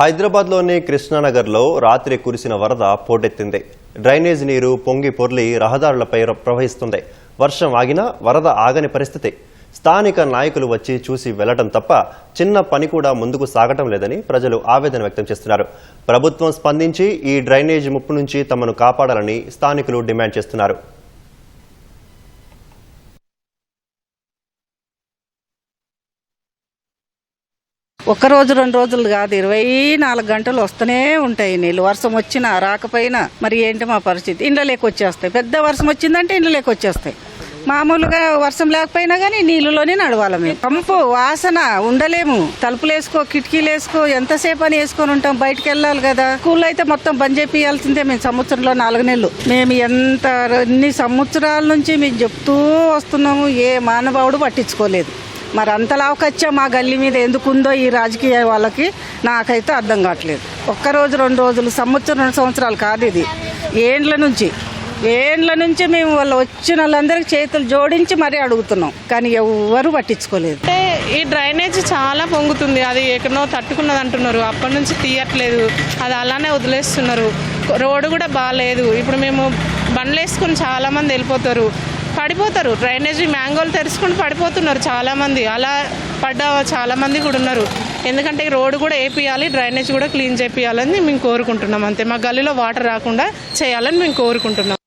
హైదరాబాద్లోని కృష్ణానగర్లో రాత్రి కురిసిన వరద పోటెత్తింది. డ్రైనేజ్ నీరు పొంగి పొర్లి రహదారులపై ప్రవహిస్తుంది. వర్షం ఆగినా వరద ఆగని పరిస్థితి. స్థానిక నాయకులు వచ్చి చూసి వెళ్ళడం తప్ప చిన్న పని కూడా ముందుకు సాగటం లేదని ప్రజలు ఆవేదన వ్యక్తం చేస్తున్నారు. ప్రభుత్వం స్పందించి ఈ డ్రైనేజ్ ముప్పు నుంచి తమను కాపాడాలని స్థానికులు డిమాండ్ చేస్తున్నారు. రోజు రెండు రోజులు కాదు ఇరవై నాలుగు గంటలు వస్తూనే ఉంటాయి నీళ్ళు. వర్షం వచ్చినా రాకపోయినా మరి ఏంటి మా పరిస్థితి? ఇండ్లలోకి వచ్చేస్తాయి. పెద్ద వర్షం వచ్చిందంటే ఇండ్లలోకి వచ్చేస్తాయి. మామూలుగా వర్షం లేకపోయినా కానీ నీళ్ళలోనే నడవాలి మేము. కంపు వాసన ఉండలేము. తలుపులు వేసుకో కిటికీలు వేసుకో ఎంతసేపు అని వేసుకొని ఉంటాం. బయటకు వెళ్ళాలి కదా. స్కూల్ అయితే మొత్తం బంద్ చేయాల్సిందే మేము సంవత్సరంలో నాలుగు నెలలు. మేము ఎంత ఎన్ని సంవత్సరాల నుంచి మేము చెప్తూ వస్తున్నాము ఏ మానవాడు పట్టించుకోలేదు. మరి అంతలావకొచ్చా మా గల్లీ మీద ఎందుకుందో ఈ రాజకీయ వాళ్ళకి నాకైతే అర్థం కావట్లేదు. ఒక్క రోజు రెండు రోజులు సంవత్సరం రెండు సంవత్సరాలు కాదు ఇది. ఏండ్ల నుంచి ఏండ్ల నుంచి మేము వాళ్ళు వచ్చిన వాళ్ళందరికీ చేతులు జోడించి మరీ అడుగుతున్నాం. కానీ ఎవ్వరూ పట్టించుకోలేదు. అంటే ఈ డ్రైనేజ్ చాలా పొంగుతుంది. అది ఎక్కడో తట్టుకున్నది అంటున్నారు. అప్పటి నుంచి తీయట్లేదు. అది అలానే వదిలేస్తున్నారు. రోడ్డు కూడా బాగాలేదు ఇప్పుడు మేము బండ్లు వేసుకుని చాలామంది వెళ్ళిపోతారు. పడిపోతారు. డ్రైనేజీ మ్యాంగోలు తెరుచుకుని పడిపోతున్నారు చాలామంది. అలా పడ్డ చాలా మంది కూడా ఉన్నారు. ఎందుకంటే రోడ్డు కూడా వేపియాలి డ్రైనేజ్ కూడా క్లీన్ చేపియాలని మేము కోరుకుంటున్నాం. అంతే. మా గల్లీలో వాటర్ రాకుండా చేయాలని మేము కోరుకుంటున్నాం.